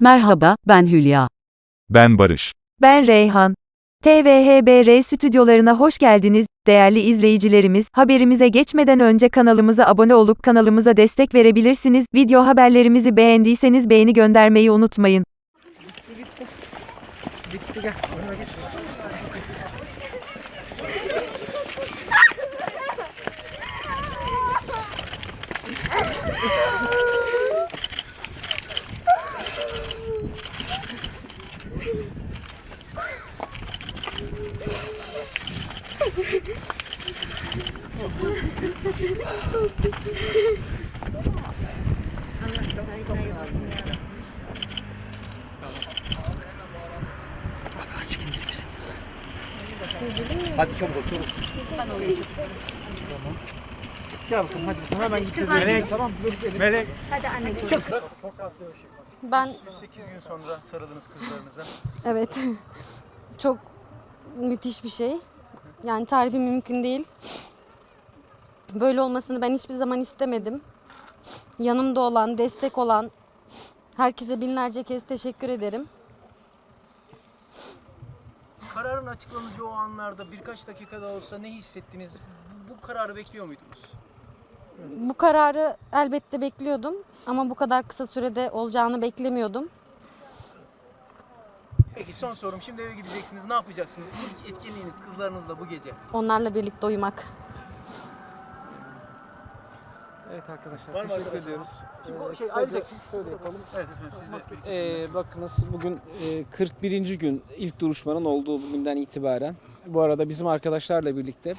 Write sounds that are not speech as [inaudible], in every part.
Merhaba, ben Hülya. Ben Barış. Ben Reyhan. TVHBR stüdyolarına hoş geldiniz. Değerli izleyicilerimiz, haberimize geçmeden önce kanalımıza abone olup kanalımıza destek verebilirsiniz. Video haberlerimizi beğendiyseniz beğeni göndermeyi unutmayın. Hadi çabuk ol çabuk. Gel bakalım hadi. Hemen gideceğiz. Melek. Tamam dur. Melek. Ben 8 gün sonra sarıldınız kızlarınıza. evet [laughs] çok müthiş bir şey. Yani tarifi mümkün değil. Böyle olmasını ben hiçbir zaman istemedim. Yanımda olan, destek olan herkese binlerce kez teşekkür ederim. Kararın açıklanacağı o anlarda birkaç dakikada olsa ne hissettiniz? Bu, bu kararı bekliyor muydunuz? Bu kararı elbette bekliyordum ama bu kadar kısa sürede olacağını beklemiyordum. Peki son sorum. Şimdi eve gideceksiniz. Ne yapacaksınız? İlk etkinliğiniz kızlarınızla bu gece. Onlarla birlikte uyumak. Evet arkadaşlar Var mı teşekkür arkadaşlar? ediyoruz. Bu Ee, şey kısaca ayrıca şöyle yapalım. Evet efendim siz de Ee, bakınız bugün e, 41. gün ilk duruşmanın olduğu bugünden itibaren. Bu arada bizim arkadaşlarla birlikte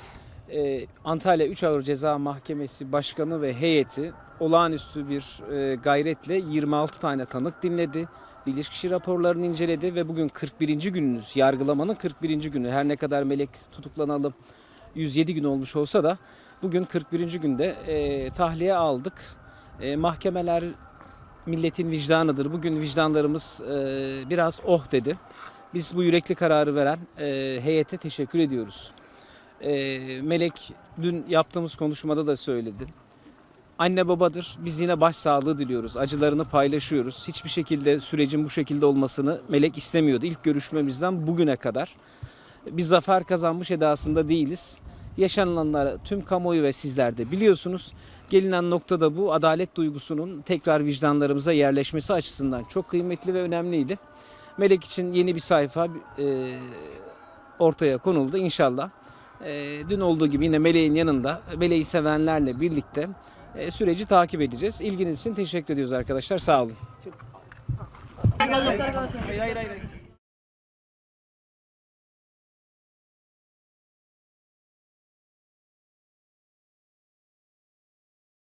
e, Antalya 3 Ağır Ceza Mahkemesi Başkanı ve heyeti olağanüstü bir e, gayretle 26 tane tanık dinledi. Bilirkişi raporlarını inceledi ve bugün 41. gününüz, yargılamanın 41. günü. Her ne kadar Melek tutuklanalı 107 gün olmuş olsa da bugün 41. günde e, tahliye aldık. E, mahkemeler milletin vicdanıdır. Bugün vicdanlarımız e, biraz oh dedi. Biz bu yürekli kararı veren e, heyete teşekkür ediyoruz. E, Melek dün yaptığımız konuşmada da söyledi. Anne babadır. Biz yine başsağlığı diliyoruz. Acılarını paylaşıyoruz. Hiçbir şekilde sürecin bu şekilde olmasını Melek istemiyordu. İlk görüşmemizden bugüne kadar. Biz zafer kazanmış edasında değiliz. Yaşananları tüm kamuoyu ve sizler de biliyorsunuz. Gelinen nokta da bu. Adalet duygusunun tekrar vicdanlarımıza yerleşmesi açısından çok kıymetli ve önemliydi. Melek için yeni bir sayfa e, ortaya konuldu inşallah. E, dün olduğu gibi yine Melek'in yanında Melek'i sevenlerle birlikte e, süreci takip edeceğiz. İlginiz için teşekkür ediyoruz arkadaşlar. Sağ olun. Hayır hayır hayır.